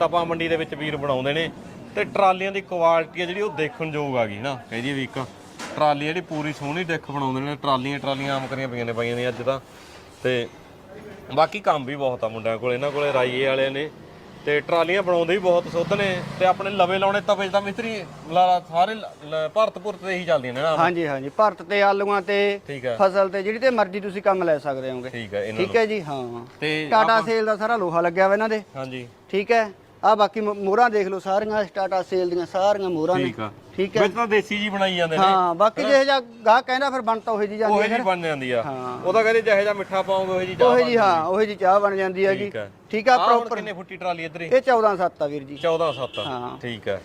ਤਪਾ ਮੰਡੀ ਦੇ ਵਿੱਚ ਵੀਰ ਬਣਾਉਂਦੇ ਨੇ ਤੇ ਟਰਾਲੀਆਂ ਦੀ ਕੁਆਲਿਟੀ ਆ ਜਿਹੜੀ ਉਹ ਦੇਖਣ ਯੋਗ ਆ ਗਈ ਨਾ। ਕਹਿੰਦੀ ਵੀ ਇੱਕ ਟਰਾਲੀ ਜਿਹੜੀ ਪੂਰੀ ਸੋਹਣੀ ਡਿੱਖ ਬਣਾਉਂਦੇ ਨੇ। ਟਰਾਲੀਆਂ ਟਰਾਲੀਆਂ ਆਮ ਕਰੀਆਂ ਪਈਆਂ ਨੇ ਪਈਆਂ ਨੇ ਅੱਜ ਤਾਂ। ਤੇ ਬਾਕੀ ਕੰਮ ਵੀ ਬਹੁਤ ਆ ਮੁੰਡਿਆਂ ਕੋਲ। ਇਹਨਾਂ ਕੋਲੇ ਰਾਈਏ ਵਾਲੇ ਨੇ। ਤੇ ਟਰਾਲੀਆਂ ਬਣਾਉਂਦੇ ਵੀ ਬਹੁਤ ਸੁੱਧ ਨੇ। ਤੇ ਆਪਣੇ ਲਵੇ ਲਾਉਣੇ ਤਵੇ ਤਾਂ ਮਿਸਤਰੀ ਲਾ- ਸਾਰੇ ਭਾਰਤ ਭੁਰਤ ਤੇ ਹੀ ਚੱਲਦੀਆਂ ਨੇ ਨਾ। ਹਾਂਜੀ ਹਾਂਜੀ। ਭਾਰਤ ਤੇ ਆਲੂਆਂ ਤੇ ਫਸਲ ਤੇ ਜਿਹੜੀ ਤੇ ਮਰਜ਼ੀ ਤੁਸੀਂ ਕੰਮ ਲੈ ਸਕਦੇ ਹੋਗੇ। ਠੀਕ ਹੈ ਇਹਨਾਂ ਠੀਕ ਹੈ ਜੀ ਹਾਂ। ਤੇ ਟਾਟਾ ਸੇਲ ਦਾ ਸਾਰਾ ਲੋਹਾ ਲੱਗਿਆ ਵਾ ਇਹਨਾਂ ਦੇ। ਹਾਂਜੀ। ਠੀਕ ਹੈ। ਆ ਬਾਕੀ ਮੋਹਰਾਂ ਦੇਖ ਲਓ ਸਾਰੀਆਂ ਟਾਟਾ ਸੇਲ ਦੀਆਂ ਸਾਰੀਆਂ ਮੋਹਰਾਂ ਨੇ। ਠੀਕ ਆ। ਠੀਕ ਹੈ। ਵਿੱਚ ਤਾਂ ਦੇਸੀ ਜੀ ਬਣਾਈ ਜਾਂਦੇ ਨੇ। ਹਾਂ ਬਾਕੀ ਜਿਹੇ ਜਿਹਾ ਗਾਹ ਕਹਿੰਦਾ ਫਿਰ ਬਣ ਤਾਂ ਉਹੇ ਜੀ ਜਾਂਦੀ ਉਹੇ ਹੈ ਜੀ ਬਣ ਜਾਂਦੀ ਆ। ਹਾਂ। ਉਹਦਾ ਕਹਿੰਦੇ ਜਿਹੇ ਜਿਹਾ ਮਿੱਠਾ ਪਾਉਂਗੇ ਉਹੇ ਜੀ ਚਾਹ ਉਹੇ ਜੀ ਹਾਂ ਉਹੇ ਜੀ ਚਾਹ ਬਣ ਜਾਂਦੀ ਹੈ ਠੀਕ ਆ। ਪ੍ਰੋਪਰ ਕਿੰਨੇ ਫੁੱਟੀ ਟਰਾਲੀ ਇੱਧਰ ਹੀ? ਇਹ 14 7 ਆ ਵੀਰ ਜੀ। 14 7 ਹਾਂ। ਠੀਕ ਹੈ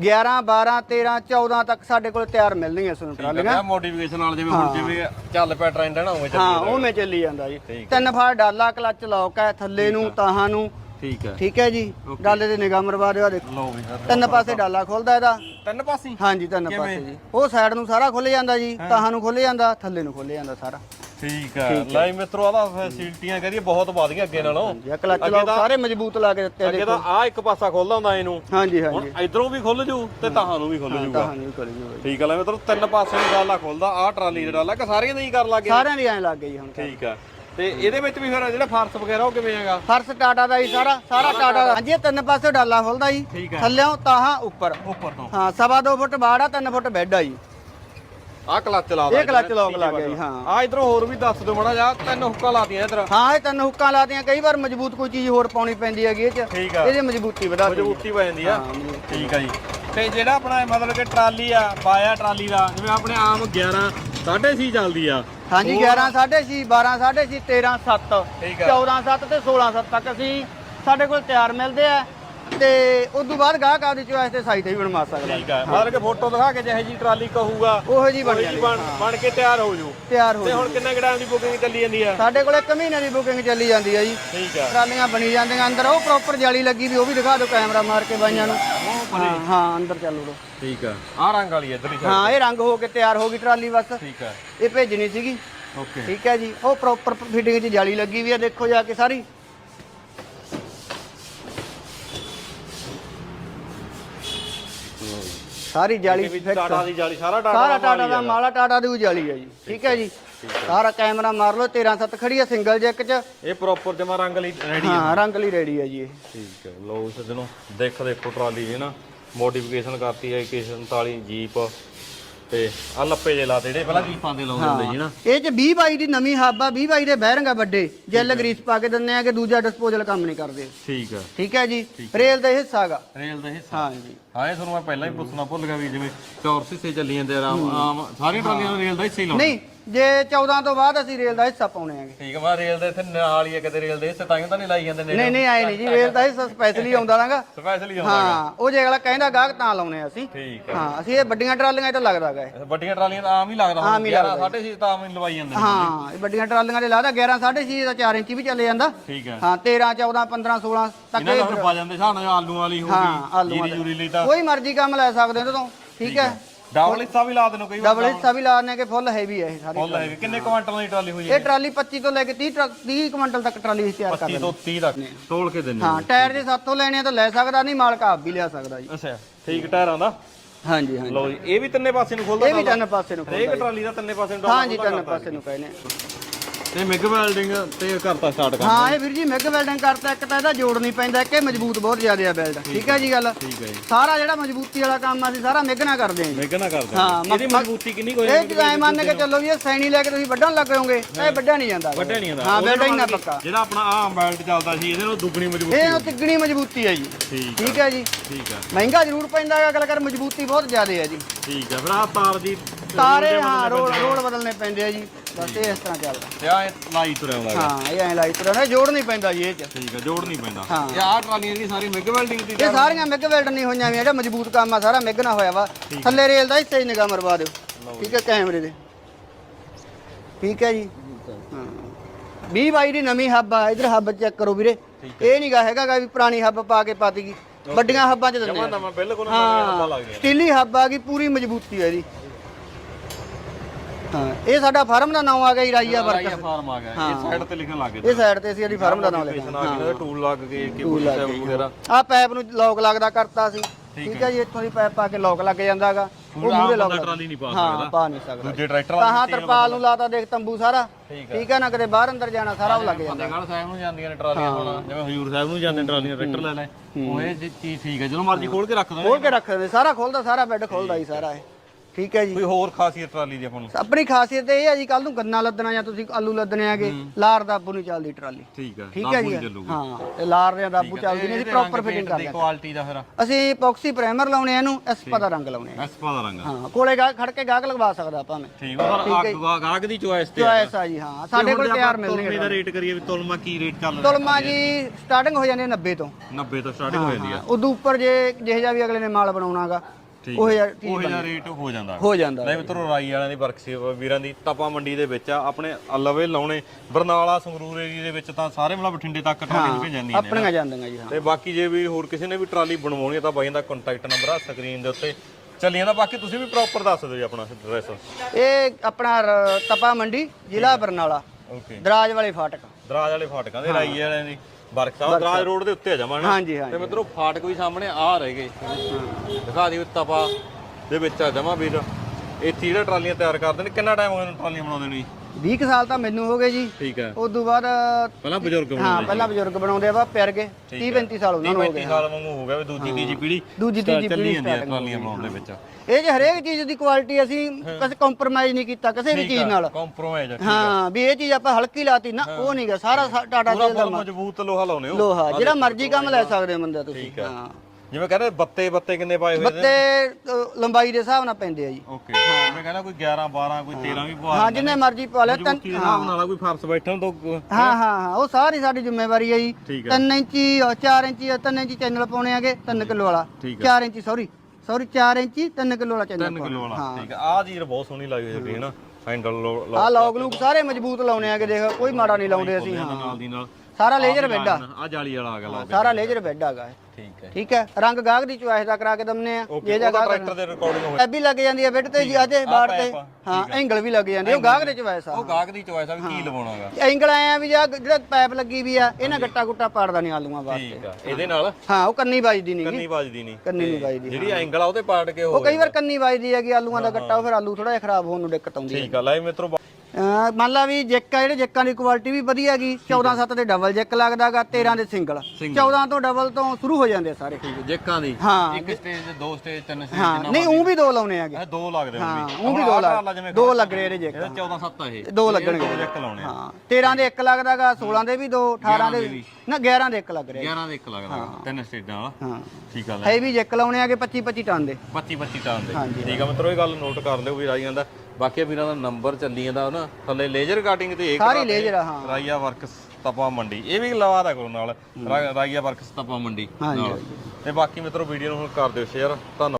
11 12 13 14 ਤੱਕ ਸਾਡੇ ਕੋਲ ਤਿਆਰ ਮਿਲਣਗੀਆਂ ਤੁਹਾਨੂੰ ਟਰਾਲੀਆਂ। ਇਹ ਮੋਟੀਵੇਸ਼ਨ ਨਾਲ ਜਿਵੇਂ ਹੁਣ ਜਿਵੇਂ ਚੱਲ ਪਿਆ ਟ੍ਰੈਂਡ ਹੈ ਨਾ ਉਵੇਂ ਹਾਂ ਚੱਲੀ ਉਹ ਮੈਂ ਚੱਲੀ ਜਾਂਦਾ ਜੀ। ਤਿੰਨ ਫਾਰ ਡਾਲਾ ਕਲੱਚ ਲੌਕ ਹੈ ਥੱਲੇ ਨੂੰ ਤਾਹਾਂ ਨੂੰ ਠੀਕ ਹੈ। ਠੀਕ ਹੈ ਜੀ। ਡਾਲੇ ਦੇ ਨਿਗਾਹ ਮਰਵਾ ਦਿਓ ਆਹ ਦੇਖੋ। ਲਓ ਵੀ ਸਰ ਤਿੰਨ ਪਾਸੇ ਡਾਲਾ ਖੁੱਲਦਾ ਇਹਦਾ। ਤਿੰਨ ਪਾਸੇ? ਹਾਂਜੀ ਤਿੰਨ ਕਿਵੇਂ? ਪਾਸੇ ਜੀ। ਉਹ ਸਾਈਡ ਨੂੰ ਸਾਰਾ ਖੁੱਲ ਜਾਂਦਾ ਜੀ ਤਾਹਾਂ ਨੂੰ ਖੁੱਲ ਜਾਂਦਾ ਥੱਲੇ ਨੂੰ ਖੁੱਲ ਜਾਂਦਾ ਸਾਰਾ। ਠੀਕ ਹੈ। ਲੈ ਮਿੱਤਰੋ ਆਦਾ ਫੈਸਿਲਿਟੀਆਂ ਕਹਦੀਏ ਬਹੁਤ ਵਧ ਗਈਆਂ ਅੱਗੇ ਨਾਲੋਂ। ਜੀ ਕਲੱਚ ਲੌਕ ਸਾਰੇ ਮਜ਼ਬੂਤ ਲਾ ਕੇ ਦਿੱਤੇ ਅੱਗੇ ਦੇਖੋ। ਤਾਂ ਆ ਇੱਕ ਪਾਸਾ ਖੁੱਲਦਾ ਹੁੰਦਾ ਇਹਨੂੰ। ਹਾਂਜੀ ਹੁਣ ਹਾਂਜੀ ਇਧਰੋਂ ਵੀ ਖੁੱਲ ਜੂ ਤੇ ਤਾਹਾਂ ਨੂੰ ਵੀ ਖੁੱਲ ਜੂਗਾ। ਤਾਹਾਂ ਨੂੰ ਵੀ ਖੁੱਲ ਜੂਗਾ ਜੀ। ਠੀਕ ਹੈ ਲੈ ਮਿੱਤਰੋ ਤਿੰਨ ਪਾਸੇ ਨੂੰ ਡਾਲਾ ਖੁੱਲਦਾ ਆ ਟਰਾਲੀ ਦਾ ਡਾਲਾ ਕਿ ਸਾਰੀਆਂ ਦਾ ਹੀ ਕਰ ਲਾਗੇ ਸਾਰਿਆਂ ਦੀ ਐਂ ਲੱਗ ਗਈ ਹੁਣ ਤਾਂ। ਠੀਕ ਆ ਤੇ ਇਹਦੇ ਵਿੱਚ ਵੀ ਫਿਰ ਜਿਹੜਾ ਫਰਸ਼ ਵਗੈਰਾ ਉਹ ਕਿਵੇਂ ਹੈਗਾ? ਫਰਸ਼ ਟਾਟਾ ਦਾ ਹੀ ਸਾਰਾ ਸਾਰਾ ਟਾਟਾ ਦਾ। ਹਾਂਜੀ ਇਹ ਤਿੰਨ ਪਾਸੇ ਡਾਲਾ ਖੁੱਲਦਾ ਜੀ। ਠੀਕ ਹੈ। ਥੱਲਿਓਂ ਤਾਹਾਂ ਉੱਪਰ। ਉੱਪਰ ਤੋਂ। ਹਾਂ ਸਵਾ ਦੋ ਫੁੱਟ ਬਾੜ ਆ ਤਿੰਨ ਫੁੱਟ ਬੈੱਡ ਆ ਜੀ। ਆ ਕਲੱਚ ਲਾਦਾ ਇਹ ਕਲੱਚ ਲੋਕ ਲੱਗ ਗਿਆ ਜੀ ਹਾਂ। ਆ ਇਧਰੋਂ ਹੋਰ ਵੀ ਦੱਸ ਦਿਓ ਮੜਾ ਜਾ ਤਿੰਨ ਹੁੱਕਾਂ ਲਾਤੀਆਂ ਇਧਰ। ਹਾਂ ਇਹ ਤਿੰਨ ਹੁੱਕਾਂ ਲਾਤੀਆਂ ਕਈ ਵਾਰ ਮਜ਼ਬੂਤ ਕੋਈ ਚੀਜ਼ ਹੋਰ ਪਾਉਣੀ ਪੈਂਦੀ ਹੈਗੀ ਇਹ ਚ। ਠੀਕ ਆ। ਇਹਦੀ ਮਜ਼ਬੂਤੀ ਵਧਾ ਦਿੰਦੀ ਮਜ਼ਬੂਤੀ ਪੈ ਜਾਂਦੀ ਆ। ਹਾਂ, ਮਜ਼ਬੂਤੀ। ਠੀਕ ਆ ਜੀ। ਤੇ ਜਿਹੜਾ ਆਪਣਾ ਇਹ ਮਤਲਬ ਕਿ ਟਰਾਲੀ ਆ ਬਾਇਆ ਟਰਾਲੀ ਦਾ ਜਿਵੇਂ ਆਪਣੇ ਆਮ 11 6.5 ਚੱਲਦੀ ਆ ਹਾਂਜੀ 11 6.5 12 6.5 13 7 ਠੀਕ ਆ। 14 7 ਤੇ 16 7 ਤੱਕ ਅਸੀਂ ਸਾਡੇ ਕੋਲ ਤਿਆਰ ਮਿਲਦੇ ਆ ਤੇ ਉਸ ਤੋਂ ਬਾਅਦ ਗਾਹਕ ਆਪਦੀ ਚੋਇਸ ਤੇ ਸਾਈਟ ਤੇ ਵੀ ਬਣਵਾ ਸਕਦਾ। ਠੀਕ ਆ ਮਤਲਬ ਕਿ ਫੋਟੋ ਦਿਖਾ ਕੇ ਜਿਹੇ ਜੀ ਟਰਾਲੀ ਕਹੂਗਾ ਉਹੋ ਜੀ ਬਣ ਉਹੀ ਬਣ ਬਣ ਕੇ ਤਿਆਰ ਹੋ ਜੂ। ਤਿਆਰ ਹੋ ਤੇ। ਹੁਣ ਕਿੰਨੇ ਗ੍ਰਾਮ ਦੀ ਬੁਕਿੰਗ ਚੱਲੀ ਜਾਂਦੀ ਆ? ਸਾਡੇ ਕੋਲ ਇੱਕ ਮਹੀਨੇ ਦੀ ਬੁਕਿੰਗ ਚੱਲੀ ਜਾਂਦੀ ਹੈ ਜੀ। ਠੀਕ ਆ। ਟਰਾਲੀਆਂ ਬਣੀ ਜਾਂਦੀਆਂ ਅੰਦਰ ਉਹ ਪ੍ਰੋਪਰ ਜਾਲੀ ਲੱਗੀ ਵੀ ਉਹ ਵੀ ਦਿਖਾ ਦਿਓ ਕੈਮਰਾ ਮਾਰ ਕੇ ਬਾਈਆਂ ਨੂੰ। ਹਾਂ ਹਾਂ ਅੰਦਰ ਚੱਲੋ ਲੋ ਠੀਕ ਆ। ਆ ਰੰਗ ਵਾਲੀ ਇਧਰ ਹੀ ਹਾਂ ਇਹ ਰੰਗ ਹੋ ਕੇ ਤਿਆਰ ਹੋ ਗਈ ਟਰਾਲੀ ਬਸ। ਠੀਕ ਆ। ਇਹ ਭੇਜਣੀ ਸੀਗੀ। ਓਕੇ। ਠੀਕ ਹੈ ਜੀ। ਉਹ ਪ੍ਰੋਪਰ ਫਿਟਿੰਗ 'ਚ ਜਾਲੀ ਲੱਗੀ ਵੀ ਆ ਦੇਖੋ ਜਾ ਕੇ ਸਾਰੀ। ਸਾਰੀ ਜਾਲੀ ਵੀ ਟਾਟਾ ਦੀ ਜਾਲੀ ਸਾਰਾ ਟਾਟਾ ਸਾਰਾ ਟਾਟਾ ਦਾ ਹੀ ਮਾਲਾ ਟਾਟਾ ਦੀ ਓ ਜਾਲੀ ਹੈ ਜੀ। ਠੀਕ ਹੈ ਜੀ। ਸਾਰਾ ਕੈਮਰਾ ਮਾਰ ਲਓ 13 7 ਖੜੀ ਹੈ ਸਿੰਗਲ ਜੈਕ 'ਚ। ਇਹ ਪ੍ਰੋਪਰ ਜਮਾ ਰੰਗ ਲਈ ਰੈਡੀ ਹਾਂ ਰੰਗ ਲਈ ਰੈਡੀ ਹੈ ਜੀ ਇਹ। ਠੀਕ ਹੈ ਲੋ ਸੱਜਣੋ ਦੇਖ ਦੇਖੋ ਟਰਾਲੀ ਦੀ ਨਾ ਮੋਡੀਫਿਕੇਸ਼ਨ ਕਰਤੀ ਹੈ K47 ਜੀਪ ਤੇ ਆ ਲੱਪੇ ਜੇ ਲਾਤੇ ਜਿਹੜੇ ਪਹਿਲਾਂ ਜੀਪਾਂ ਦੇ ਲਾਉਂਦੇ ਹੁੰਦੇ ਸੀ ਨਾ। ਇਹ ਚ 20 ਬਾਈ ਦੀ ਨਵੀਂ ਹੱਬ ਆ 20 ਬਾਈ ਦੇ ਬੈਰਿੰਗ ਆ ਵੱਡੇ ਜੈਲ ਗਰੀਸ ਪਾ ਕੇ ਦਿੰਨੇ ਆ ਕਿ ਦੂਜਾ ਡਿਸਪੋਜ਼ਲ ਕੰਮ ਨਹੀਂ ਕਰਦੇ। ਠੀਕ ਹੈ ਠੀਕ ਹੈ ਜੀ? ਰੇਲ ਦਾ ਹਿੱਸਾ ਗਾ ਰੇਲ ਦਾ ਹਿੱਸਾ। ਹਾਂ ਜੀ। ਹਾਂ ਇਹ ਤੁਹਾਨੂੰ ਮੈਂ ਪਹਿਲਾਂ ਹੀ ਪੁੱਛਣਾ ਭੁੱਲ ਗਿਆ ਵੀ ਜਿਵੇਂ ਚੌਰਸ ਹਿੱਸੇ ਚੱਲੀ ਜਾਂਦੇ ਆ ਆਮ ਆਮ ਸਾਰੀਆਂ ਟਰਾਲੀਆਂ ਨੂੰ ਰੇਲ ਦਾ ਹਿੱਸਾ ਹੀ ਲਾਉਂਦੇ ਨਹੀਂ ਜੇ 14 ਤੋਂ ਬਾਅਦ ਅਸੀਂ ਰੇਲ ਦਾ ਹਿੱਸਾ ਪਾਉਣੇ ਆਗੇ ਠੀਕ ਹੈ ਮੈਂ ਰੇਲ ਦੇ ਇੱਥੇ ਨਾਲ ਹੀ ਆ ਕਿਤੇ ਰੇਲ ਦੇ ਹਿੱਸੇ ਤਾਂ ਹੀ ਤਾਂ ਨਹੀਂ ਲਾਈ ਜਾਂਦੇ ਨੇ ਨਹੀਂ ਨਹੀਂ ਆਏ ਨਹੀਂ ਜੀ ਰੇਲ ਦਾ ਹਿੱਸਾ ਸਪੈਸ਼ਲੀ ਆਉਂਦਾ ਲਾਗਾ ਸਪੈਸ਼ਲੀ ਆਉਂਦਾ ਹਾਂ ਉਹ ਜੇ ਅਗਲਾ ਕਹਿੰਦਾ ਗਾਹਕ ਤਾਂ ਲਾਉਣੇ ਆ ਅਸੀਂ। ਠੀਕ ਹੈ ਹਾਂ ਅਸੀਂ ਇਹ ਵੱਡੀਆਂ ਟਰਾਲੀਆਂ 'ਚ ਲੱਗਦਾ ਗਾ ਇਹ। ਵੱਡੀਆਂ ਟਰਾਲੀਆਂ ਤਾਂ ਆਮ ਹੀ ਲੱਗਦਾ ਆਮ ਹੀ ਲੱਗਦਾ। ਤਾਂ ਆਮ ਹੀ ਲਵਾਈ ਜਾਂਦੇ ਨੇ ਹਾਂ ਇਹ ਵੱਡੀਆਂ ਟਰਾਲੀਆਂ 'ਚ ਲੱਗਦਾ 11 6.5 ਦਾ 4 ਇੰਚੀ ਵੀ ਚੱਲੇ ਜਾਂਦਾ। ਠੀਕ ਹੈ ਹਾਂ 13 14 15 16 ਤੱਕ ਇਹ ਪਾ ਜਾਂਦੇ ਹਿਸਾਬ ਨਾਲ ਆਲੂ ਵਾਲੀ ਹਾਂ ਹੋਊਗੀ ਜੀਰੀ ਜੂਰੀ ਲਈ ਤਾਂ। ਕੋਈ ਮਰਜ਼ੀ ਕੰਮ ਲੈ ਸਕਦੇ ਹੋ ਤੋਂ ਠੀਕ ਹੈ। ਡਬਲ ਹਿੱਸਾ ਵੀ ਲਾ ਦੇਣੋ ਕਈ ਵਾਰ ਡਬਲ ਹਿੱਸਾ ਵੀ ਲਾਣੇ ਕਿ ਫੁੱਲ ਹੈਵੀ ਹੈ ਇਹ ਸਾਰੀ ਫੁੱਲ ਹੈ ਕਿੰਨੇ ਕੁਆਂਟਲਾਂ ਦੀ ਟਰਾਲੀ ਹੋਈ ਇਹ ਟਰਾਲੀ 25 ਤੋਂ ਲੈ ਕੇ 30 ਟਰੱਕ 30 ਕੁਇੰਟਲ ਤੱਕ ਟਰਾਲੀ ਅਸੀਂ ਤਿਆਰ ਕਰ 25 ਲੈਂਦੇ ਤੋਂ 30 ਤੱਕ। ਤੋਲ ਕੇ ਦਿੰਨੇ ਹਾਂ ਟਾਇਰ ਜੇ ਸਾਥੋਂ ਲੈਣੇ ਆ ਤਾਂ ਲੈ ਸਕਦਾ ਨਹੀਂ ਮਾਲਕ ਆਪ ਵੀ ਲਿਆ ਸਕਦਾ ਜੀ। ਅੱਛਾ ਠੀਕ ਟਾਇਰਾਂ ਦਾ? ਹਾਂਜੀ ਹਾਂਜੀ। ਲਓ ਜੀ ਇਹ ਵੀ ਤਿੰਨੇ ਪਾਸੇ ਨੂੰ ਖੋਲਦਾ ਇਹ ਵੀ ਤਿੰਨ ਪਾਸੇ ਨੂੰ ਹਰੇਕ ਟਰਾਲੀ ਦਾ ਤਿੰਨੇ ਪਾਸੇ ਨੂੰ ਹਾਂਜੀ ਤਿੰਨ ਪਾਸੇ ਨੂੰ ਕਹਿੰਦੇ ਤੇ ਮਿਗ ਵੈਲਡਿੰਗ ਤੇ ਕਰਤਾ ਸਟਾਰਟ ਕਰ ਹਾਂ ਇਹ ਵੀਰ ਜੀ ਮਿਗ ਵੈਲਡਿੰਗ ਕਰਤਾ ਇੱਕ ਤਾਂ ਇਹਦਾ ਜੋੜ ਨਹੀਂ ਪੈਂਦਾ ਇਹ ਮਜ਼ਬੂਤ ਬਹੁਤ ਜ਼ਿਆਦਾ ਆ ਵੈਲਡ ਠੀਕ ਹੈ ਜੀ ਗੱਲ? ਠੀਕ ਹੈ ਜੀ। ਸਾਰਾ ਜਿਹੜਾ ਮਜ਼ਬੂਤੀ ਵਾਲਾ ਕੰਮ ਆ ਅਸੀਂ ਸਾਰਾ ਮਿਗ ਨਾਲ ਕਰਦੇ ਹਾਂ ਜੀ। ਮਿਗ ਨਾ ਕਰਦੇ ਹਾਂ, ਇਹਦੀ ਮਜ਼ਬੂਤੀ ਕਿੰਨੀ ਕੋਈ ਇਹ ਜਿਵੇਂ ਮੰਨ ਕੇ ਚੱਲੋ ਵੀ ਇਹ ਸੈਣੀ ਲੈ ਕੇ ਤੁਸੀਂ ਵੱਢਣ ਲੱਗ ਹੋਗੇ ਇਹ ਵੱਢਿਆ ਨਹੀਂ ਜਾਂਦਾ। ਵੱਡਿਆ ਨਹੀਂ ਆਂਦਾ ਹਾਂ ਵੈਲਡ ਇੰਨਾ ਪੱਕਾ। ਜਿਹੜਾ ਆਪਣਾ ਆ ਬੈਲਟ ਚੱਲਦਾ ਸੀ ਇਹਦੇ ਨਾਲ ਦੁੱਗਣੀ ਮਜ਼ਬੂਤੀ ਇਹ ਉਹ ਤਿੱਗਣੀ ਮਜ਼ਬੂਤੀ ਹੈ ਜੀ। ਠੀਕ ਠੀਕ ਹੈ ਜੀ। ਠੀਕ ਹੈ ਮਹਿੰਗਾ ਜ਼ਰੂਰ ਪੈਂਦਾ ਹੈ ਅਗਲ ਕਰ ਮਜ਼ਬੂਤੀ ਬਹੁਤ ਜ਼ਿਆਦਾ ਹੈ ਜੀ। ਠੀਕ ਹੈ ਫਿਰ ਆ ਤਾਰ ਦੀ ਤਾਰੇ ਹਾਂ ਰੋਡ ਰੋਡ ਬਦਲਨੇ ਪੈਂਦੇ ਆ ਜੀ। ਬਸ ਇਹ ਇਸ ਤਰ੍ਹਾਂ ਚੱਲਦਾ। ਤੇ ਆ ਲਾਈ ਤੁਰਿਆ ਹੁੰਦਾ ਹੈਗਾ। ਹਾਂ ਇਹ ਐਂ ਲਾਈ ਤੁਰਨਾ ਜੋੜ ਨਹੀਂ ਪੈਂਦਾ ਜੀ ਇਹ ਚ। ਠੀਕ ਹੈ ਜੋੜ ਨਹੀਂ ਪੈਂਦਾ। ਹਾਂ। ਇਹ ਆ ਟਰਾਲੀਆਂ ਦੀ ਸਾਰੀ ਮਿਗ ਵੈਲਡਿੰਗ ਦੀ ਇਹ ਸਾਰੀਆਂ ਮਿਗ ਵੈਲਡ ਨਹੀਂ ਹੋਈਆਂ ਵੀ ਜਿਹੜਾ ਮਜ਼ਬੂਤ ਕੰਮ ਆ ਸਾਰਾ ਮਿਗ ਨਾ ਹੋਇਆ ਵਾ। ਥੱਲੇ ਰੇਲ ਦਾ ਹਿੱਸਾ ਹੀ ਨਿਗਾਹ ਮਰਵਾ ਦਿਓ। ਠੀਕ ਹੈ ਕੈਮਰੇ ਦੇ। ਠੀਕ ਹੈ ਜੀ। ਹਾਂ। 20 ਬਾਈ ਦੀ ਨਵੀਂ ਹੱਬ ਆ ਇਧਰ ਹੱਬ ਚੈੱਕ ਕਰੋ ਵੀਰੇ। ਇਹ ਨਹੀਂਗਾ ਹੈਗਾ ਗਾ ਵੀ ਪੁਰਾਣੀ ਹੱਬ ਪਾ ਕੇ ਪਾਤੀਗੀ ਵੱਡੀਆਂ ਹੱਬਾਂ ਚ ਦਿੰਦੇ ਆ। ਨਵਾਂ ਬਿਲਕੁਲ ਨਵਾਂ ਹੱਬਾਂ ਹਾਂ ਸਟੀਲੀ ਹੱਬ ਆ ਗਈ ਪੂਰੀ ਮਜ਼ਬੂਤੀ ਹੈ ਇਹਦੀ। ਇਹ ਸਾਡਾ ਫਾਰਮ ਦਾ ਨਾਮ ਆ ਗਿਆ ਜੀ ਰਾਈਆ ਵਰਕ ਰਾਈਆ ਫਾਰਮ ਆ ਗਿਆ। ਇਹ ਸਾਈਡ ਤੇ ਲਿਖਣ ਲੱਗ ਗਏ ਇਹ ਸਾਈਡ ਤੇ ਅਸੀਂ ਇਹਦੀ ਫਾਰਮ ਦਾ ਨਾਮ ਲਿਖਿਆ। ਗਈ ਟੂਲ ਲੱਗ ਗਏ ਕਿ ਵਗੈਰਾ। ਆ ਪੈਪ ਨੂੰ ਲੋਕ ਲੱਗਦਾ ਕਰਤਾ ਸੀ। ਠੀਕ ਹੈ। ਜੀ ਇੱਥੋਂ ਦੀ ਪੈਪ ਪਾ ਕੇ ਲੋਕ ਲੱਗ ਜਾਂਦਾਗਾ। ਉਹ ਮੂਹਰੇ ਲੋਕ ਬੰਦਾ ਟਰਾਲੀ ਨਹੀਂ ਪਾ ਹਾਂ ਪਾ ਨਹੀਂ ਸਕਦਾ। ਦੂਜੇ ਟਰੈਕਟਰ ਤਾਂ ਹਾਂ ਤਰਪਾਲ ਨੂੰ ਲਾਤਾ ਦੇਖ ਤੰਬੂ ਸਾਰਾ। ਠੀਕ ਹੈ। ਨਾ ਕਦੇ ਬਾਹਰ ਅੰਦਰ ਜਾਣਾ ਸਾਰਾ ਉਹ ਲੱਗ ਜਾਂਦਾ। ਫਤਿਹਗੜ੍ਹ ਸਾਹਿਬ ਨੂੰ ਜਾਂਦੀਆਂ ਨੇ ਟਰਾਲੀਆਂ ਹੁਣ ਜਿਵੇਂ ਹਜੂਰ ਸਾਹਿਬ ਨੂੰ ਜਾਂਦੇ ਟਰਾਲੀਆਂ ਟਰੈਕਟਰ ਲੈ ਲੈ। ਉਹ ਇਹ ਜੀ ਚੀਜ਼ ਠੀਕ ਹੈ। ਜਦੋਂ ਮਰਜ਼ੀ ਖੋਲ ਕੇ ਰੱਖ ਦੋ। ਖੋਲ ਕੇ ਰੱਖ ਦਿੰਦੇ ਸਾਰਾ ਖੋਲਦਾ ਸਾਰਾ ਬੈੱਡ ਖੋਲਦਾ ਹੀ ਸਾਰਾ ਇਹ। ਠੀਕ ਹੈ ਜੀ। ਕੋਈ ਹੋਰ ਖਾਸੀਅਤ ਟਰਾਲੀ ਦੀ ਆਪਾਂ ਨੂੰ? ਆਪਣੀ ਖਾਸੀਅਤ ਇਹ ਹੈ ਜੀ ਕੱਲ ਨੂੰ ਗੰਨਾ ਲੱਦਣਾ ਜਾਂ ਤੁਸੀਂ ਆਲੂ ਲੱਦਣੇ ਆਗੇ ਲਾਰ ਦਾਬੂ ਨਹੀਂ ਚੱਲਦੀ ਟਰਾਲੀ। ਠੀਕ ਹੈ ਠੀਕ ਹੈ ਜੀ। ਹਾਂ ਲਾਰ ਜਾਂ ਦਾਬੂ ਚੱਲਦੀ ਨਹੀਂ ਇਹਦੀ ਪ੍ਰੋਪਰ ਫਿਟਿੰਗ ਦੀ ਕਰਦੇ ਕੁਆਲਿਟੀ ਦਾ ਫਿਰ। ਅਸੀਂ ਪੌਕਸੀ ਪ੍ਰਾਈਮਰ ਲਾਉਣੇ ਆ ਇਹਨੂੰ ਐਸਪਾ ਦਾ ਰੰਗ ਲਾਉਣੇ ਆ। ਐਸਪਾ ਦਾ ਰੰਗ। ਹਾਂ ਕੋਲੇ ਗਾ ਖੜ ਕੇ ਗਾਹਕ ਲਗਵਾ ਸਕਦਾ ਭਾਵੇਂ ਠੀਕ ਆਗੂਗਾ ਗਾਹਕ ਦੀ ਚੋਇਸ ਤੇ ਚੋਇਸ ਆ ਜੀ ਹਾਂ ਸਾਡੇ ਕੋਲ ਤਿਆਰ ਮਿਲਣਗੇ ਤੁਲਮੇ ਦਾ ਰੇਟ ਕਰੀਏ ਵੀ ਤੁਲਮਾ ਕੀ ਰੇਟ ਚੱਲ ਰਿਹਾ? ਤੁਲਮਾ ਜੀ ਸਟਾਰਟਿੰਗ ਹੋ ਜਾਂਦੀ ਹੈ 90 ਤੋਂ। 90 ਤੋਂ ਸਟਾਰਟਿੰਗ ਹੋ ਜਾਂਦੀ ਆ ਉਦੋਂ ਉੱਪਰ ਜੇ ਜਿਹੇ ਜਿਹਾ ਵੀ ਅਗਲੇ ਨੇ ਮਾਲ ਬਣਾਉਣਾਗਾ ਉਹ ਜਿਹਾ ਉਹ ਜਿਹਾ ਰੇਟ ਹੋ ਜਾਂਦਾ। ਹੋ ਜਾਂਦਾ। ਨਹੀਂ ਮਿੱਤਰੋ ਰਾਈ ਵਾਲਿਆਂ ਦੀ ਵਰਕਸ਼ਾਪ ਵੀਰਾਂ ਦੀ ਤਪਾ ਮੰਡੀ ਦੇ ਵਿੱਚ ਆ ਆਪਣੇ ਲਵੇ ਲਾਉਣੇ ਬਰਨਾਲਾ ਸੰਗਰੂਰ ਏਰੀਆ ਦੇ ਵਿੱਚ ਤਾਂ ਸਾਰੇ ਮਤਲਬ ਬਠਿੰਡੇ ਤੱਕ ਟਰਾਲੀ ਭੇਜ ਜਾਂਦੀਆਂ ਨੇ ਆਪਣੀਆਂ ਜਾਂਦੀਆਂ ਜੀ ਹਾਂ। ਤੇ ਬਾਕੀ ਜੇ ਵੀ ਹੋਰ ਕਿਸੇ ਨੇ ਵੀ ਟਰਾਲੀ ਬਣਵਾਉਣੀ ਹੈ ਤਾਂ ਬਾਈ ਦਾ ਕੰਟੈਕਟ ਨੰਬਰ ਆ ਸਕਰੀਨ ਦੇ ਉੱਤੇ ਚੱਲੀ ਜਾਂਦਾ ਬਾਕੀ ਤੁਸੀਂ ਵੀ ਪ੍ਰੋਪਰ ਦੱਸ ਦਿਓ ਜੀ ਆਪਣਾ ਐਡਰੈਸ ਇਹ ਆਪਣਾ ਤਪਾ ਮੰਡੀ ਜ਼ਿਲ੍ਹਾ ਬਰਨਾਲਾ ਓਕੇ ਦਰਾਜ ਵਾਲੇ ਫਾਟਕ। ਦਰਾਜ ਵਾਲੇ ਫਾਟਕਾਂ ਦੇ ਰਾਈ ਵਾਲਿਆਂ ਦੀ। ਵਰਕਸ਼ਾਪ ਦਰਾਜ ਰੋਡ ਦੇ ਉੱਤੇ ਆ ਜਾਵਾਂ ਹਾਂਜੀ ਹਾਂਜੀ। ਤੇ ਮਿੱਤਰੋ ਫਾਟਕ ਵੀ ਸਾਹਮਣੇ ਆ ਰਹੇਗੇ ਦਿਖਾ ਦਿਓ ਤਪਾ ਦੇ ਵਿੱਚ ਆ ਜਾਵਾਂ ਵੀਰ। ਇੱਥੇ ਜਿਹੜਾ ਟਰਾਲੀਆਂ ਤਿਆਰ ਕਰਦੇ ਨੇ ਕਿੰਨਾ ਟਾਈਮ ਹੋ ਗਿਆ ਇਹਨੂੰ ਟਰਾਲੀਆਂ ਬਣਾਉਂਦੇ ਨੂੰ ਜੀ? 20 ਕੁ ਸਾਲ ਤਾਂ ਮੈਨੂੰ ਹੋ ਗਏ ਜੀ। ਠੀਕ ਹੈ। ਉਸ ਤੋਂ ਬਾਅਦ ਪਹਿਲਾਂ ਬਜ਼ੁਰਗ ਹਾਂ ਪਹਿਲਾਂ ਬਜ਼ੁਰਗ ਬਣਾਉਂਦੇ ਆ ਵਾ ਪਿਆਰ ਕੇ। 30 35 ਸਾਲ ਉਹਨਾਂ ਨੂੰ ਹੋ ਗਏ 35 ਸਾਲ ਵਾਂਗੂ ਹੋ ਗਿਆ ਵੀ ਦੂਜੀ ਤੀਜੀ ਪੀੜ੍ਹੀ ਦੂਜੀ ਤੀਜੀ ਚੱਲੀ ਪੀੜ੍ਹੀ ਜਾਂਦੀ ਟਰਾਲੀਆਂ ਬਣਾਉਣ ਦੇ ਵਿੱਚ। ਇਹ ਜੇ ਹਰੇਕ ਚੀਜ਼ ਦੀ ਕੁਆਲਿਟੀ ਅਸੀਂ ਕਿਸੇ ਕੰਪਰੋਮਾਈਜ਼ ਨਹੀਂ ਕੀਤਾ ਕਿਸੇ ਵੀ ਚੀਜ਼ ਨਾਲ। ਕੰਪਰੋਮਾਈਜ਼ ਹਾਂ ਵੀ ਇਹ ਚੀਜ਼ ਆਪਾਂ ਹਲਕੀ ਲਾਤੀ ਨਾ ਉਹ ਨਹੀਂਗਾ ਸਾਰਾ ਟਾਟਾ ਸਟੀਲ ਦਾ ਮਜ਼ਬੂਤ ਲੋਹਾ ਲਾਉਨੇ ਹੋ। ਲੋਹਾ ਜਿਹੜਾ ਮਰਜ਼ੀ ਕੰਮ ਲੈ ਸਕਦੇ ਹੋ ਬੰਦਾ ਤੁਸੀਂ। ਹਾਂ। ਜਿਵੇਂ ਕਹਿੰਦੇ ਬੱਤੇ ਬੱਤੇ ਕਿੰਨੇ ਪਾਏ ਹੋਏ ਨੇ ਬੱਤੇ ਅ, ਲੰਬਾਈ ਦੇ ਹਿਸਾਬ ਨਾਲ ਪੈਂਦੇ ਆ ਜੀ। ਓਕੇ ਜਿਵੇਂ ਕਹਿੰਦਾ ਕੋਈ 11 12 ਕੋਈ 13 ਵੀ ਪਵਾ ਹਾਂ ਜਿੰਨੇ ਮਰਜ਼ੀ ਪਾ ਲਿਆ ਤਿੰਨ ਹਿਸਾਬ ਨਾਲ ਆ, ਕੋਈ ਫਰਸ਼ ਬੈਠਣ ਤੋਂ ਹਾਂ ਹਾਂ ਹਾਂ ਉਹ ਸਾਰੀ ਸਾਡੀ ਜ਼ਿੰਮੇਵਾਰੀ ਹੈ ਜੀ। ਠੀਕ ਹੈ 3 ਇੰਚੀ 4 ਇੰਚੀ 3 ਇੰਚੀ ਚੈਨਲ ਪਾਉਣੇ ਆਗੇ 3 ਕਿਲੋ ਵਾਲਾ। ਠੀਕ 4 ਇੰਚੀ ਸੌਰੀ ਸੌਰੀ 4 ਇੰਚੀ 3 ਕਿਲੋ ਵਾਲਾ ਚੈਨਲ 3 ਕਿਲੋ ਵਾਲਾ ਠੀਕ ਹੈ ਆਹ ਚੀਜ਼ ਬਹੁਤ ਸੋਹਣੀ ਲੱਗੀ ਹੈ ਹੈਂਡਲ ਲੋ ਆ ਲੌਗ ਲੂਕ ਸਾਰੇ ਮਜ਼ਬੂਤ ਲਾਉਣੇ ਆਗੇ ਦੇਖ ਕੋਈ ਮਾੜਾ ਨਹੀਂ ਲਾਉਂਦੇ ਅਸੀਂ ਹਾਂ। ਨਾਲ ਦੀ ਨਾਲ ਸਾਰਾ ਲੇਜ਼ਰ ਬੈੱਡ ਆ। ਆ ਜਾਲੀ ਵਾਲਾ ਆ ਗਿਆ ਲਾ ਸਾਰਾ ਲੇਜ਼ਰ ਬੈੱਡ ਆਗਾ ਇਹ। ਠੀਕ ਹੈ ਠੀਕ ਹੈ? ਰੰਗ ਗਾਹਕ ਦੀ ਚੁਆਇਸ ਦਾ ਕਰਾ ਕੇ ਦਮਨੇ ਆ। ਓਕੇ ਉਹਦਾ ਟਰੈਕਟਰ ਦੇ ਰਿਕਾਰਡਿੰਗ ਹੋਵੇ ਐ ਵੀ ਲੱਗ ਜਾਂਦੀ ਹੈ ਬੈੱਡ ਤੇ ਜੀ ਆਦੇ ਬਾੜ ਤੇ ਹਾਂ ਐਂਗਲ ਵੀ ਲੱਗ ਜਾਂਦੀ ਉਹ ਗਾਹਕ ਦੇ ਚੁਆਇਸ ਆ। ਉਹ ਗਾਹਕ ਦੀ ਚੋਇਸ ਆ ਵੀ ਕੀ ਲਵਾਉਣਾਗਾ। ਐਂਗਲ ਆਏ ਆ ਵੀ ਜਾਂ ਜਿਹੜਾ ਪਾਈਪ ਲੱਗੀ ਵੀ ਆ ਇਹਨਾਂ ਗੱਟਾ ਗੁੱਟਾ ਪਾੜਦਾ ਨਹੀਂ ਆਲੂਆਂ ਵਾਸਤੇ। ਠੀਕ ਆ। ਇਹਦੇ ਨਾਲ? ਹਾਂ ਉਹ ਕੰਨੀ ਵੱਜਦੀ ਨਹੀਂ ਕੰਨੀ ਵੱਜਦੀ ਨਹੀਂ ਕੰਨੀ ਨਹੀਂ ਵੱਜਦੀ ਜਿਹੜੀ ਐਂਗਲ ਆ ਉਹਤੇ ਪਾੜ ਕੇ ਉਹ ਕਈ ਵਾਰ ਕੰਨੀ ਵੱਜਦੀ ਹੈਗੀ ਆਲੂਆਂ ਦਾ ਗੱਟਾ ਫਿਰ ਆਲੂ ਥੋੜਾ ਜਿਹਾ ਖਰਾਬ ਹੋਣ ਨੂੰ ਦਿੱਕਤ ਆਉਂਦੀ ਹੈ ਠੀਕ ਆ ਲੈ ਮਿੱਤਰੋ ਅਹ ਮੰਨ ਲਾ ਵੀ ਜੈਕ ਆ ਜਿਹੜੇ ਜੈਕਾਂ ਦੀ ਕੁਆਲਿਟੀ ਵੀ ਵਧੀਆ ਹੈਗੀ 14 7 ਦੇ ਡਬਲ ਜੈਕ ਲੱਗਦਾਗਾ 13 ਦੇ ਸਿੰਗਲ 14 ਤੋਂ ਡਬਲ ਤੋਂ ਸ਼ੁਰੂ ਹੋ ਜਾਂਦੇ ਆ ਸਾਰੇ। ਠੀਕ ਹੈ ਜੇਕਾਂ ਦੀ। ਹਾਂ। ਇੱਕ ਸਟੇਜ ਦੋ ਸਟੇਜ ਤਿੰਨ ਸਟੇਜ ਹਾਂ। ਨਹੀਂ ਉਹ ਵੀ ਦੋ ਲਾਉਣੇ ਹੈਗੇ। ਇਹ ਦੋ ਲੱਗਦੇ ਹਾਂ ਉਹ ਵੀ ਦੋ ਲੱਗ ਦੋ ਲੱਗ ਰਹੇ ਇਹਦੇ ਜੈਕ। ਇਹਦਾ 14 7 ਇਹ। ਦੋ ਲੱਗਣਗੇ। ਦੋ ਜੈਕ ਲਾਉਣੇ ਆ। ਹਾਂ। 13 ਦੇ ਇੱਕ ਲੱਗਦਾਗਾ 16 ਦੇ ਵੀ ਦੋ 18 ਦੇ ਵੀ। ਨਾ 11 ਦੇ ਇੱਕ ਲੱਗ ਰਿਹਾ 11 ਦੇ ਇੱਕ ਲੱਗਦਾ ਤਿੰਨ ਸਟੇਜਾਂ ਵਾਲਾ ਹਾਂ। ਠੀਕ ਆ ਲੈ। ਹੈ ਵੀ ਜੈਕ ਲਾਉਣੇ ਆਗੇ 25 25 ਟਨ ਦੇ? 25 25 ਟਨ ਦੇ। ਠੀਕ ਆ ਮਿੱਤਰੋ ਇਹ ਗੱਲ ਨੋਟ ਕਰ ਲਿਓ ਵੀ ਰਾਈਆਂ ਦਾ ਬਾਕੀ ਵੀਰਾਂ ਦਾ ਨੰਬਰ ਚੱਲੀ ਜਾਂਦਾ ਨਾ ਥੱਲੇ ਲੇਜ਼ਰ ਕਟਿੰਗ ਤੇ ਇਹ ਸਾਰੀ। ਲੇਜ਼ਰ ਹਾਂ। ਰਾਈਆ ਵਰਕਸ ਤਪਾ ਮੰਡੀ। ਇਹ ਵੀ ਲਵਾ ਦਾ ਕਰੋ ਨਾਲ ਰਾਈਆ ਵਰਕਸ ਤਪਾ ਮੰਡੀ। ਨਾਲ। ਤੇ ਬਾਕੀ ਮਿੱਤਰੋ ਵੀਡੀਓ ਨੂੰ ਹੁਣ ਕਰ ਦਿਓ ਸ਼ੇਅਰ ਧੰਨਵਾਦ।